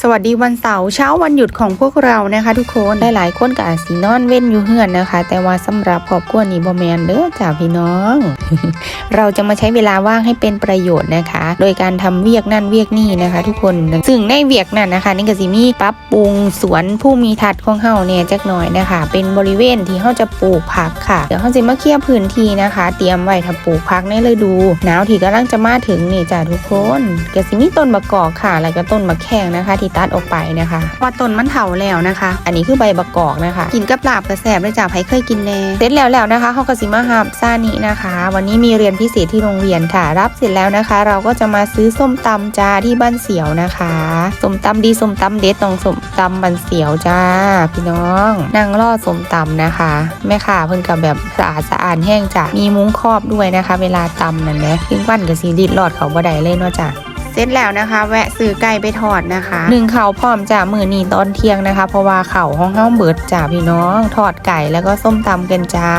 สวัสดีวันเสาร์เช้าวันหยุดของพวกเรานะคะ ทุกคนหลายๆคนก็อาจสินอนเว้นอยู่เฮือนนะคะ แต่ว่าสำหรับครอบครัวนี้บ่แมนเด้อจ้าพี่น้อง เราจะมาใช้เวลาว่างให้เป็นประโยชน์นะคะ โดยการทำเวียกนั่นเวียกนี่นะคะ ทุกคนซึ่งในเวียกนั่นนะคะนี่ก็สิมีปรับปรุงสวนผู้มีทัดของเฮาเนี่ยจักหน่อยนะคะ เป็นบริเวณที่เฮาจะปลูกผักค่ะเดี๋ยวเฮาสิมาเคลียร์พื้นที่นะคะ เตรียมไว้ทำปลูกผักในฤดูหนาวที่กำลังจะมาถึงนี่จ้าทุกคนก็สิมีต้นมะกอกค่ะ แล้วก็ต้นมะแขงนะคะที่ตัดออกไปนะคะว่าต้นมันเถาแล้วนะคะ อันนี้คือใบมะกอกนะคะ กินกับลาบกระแสบเลยจ้าใครเคยกินแน่เสร็จแล้วแล้วนะคะเฮาก็สิมาหาบซานินะคะ วันนี้มีเรียนพิเศษที่โรงเรียนค่ะ รับเสร็จแล้วนะคะ เราก็จะมาซื้อส้มตำจ้าที่บ้านเสียวนะคะส้มตำดีส้มตำเด็ดต้องส้มตำบ้านเสียวจ้า พี่น้องนั่งรอส้มตำนะคะ แม่ค่ะ เพิ่นกับแบบสะอาดสะอาดแห้งจ้ะมีมุ้งครอบด้วยนะคะ เวลาตำนั่นแหละยิ่งวันกับสีดิดรอดเขาบ่ได้เลยเนาะจ้ะเส ร็จแล้วนะคะ แวะซื้อไก่ไปทอดนะคะหนึ่งเขาพร้อมจ่ามือนีตอนเที่ยงนะคะ เพราะว่าเข่าห้องเฮาเบิดจ่าพี่น้อง ทอดไก่แล้วก็ส้มตำกันจ้า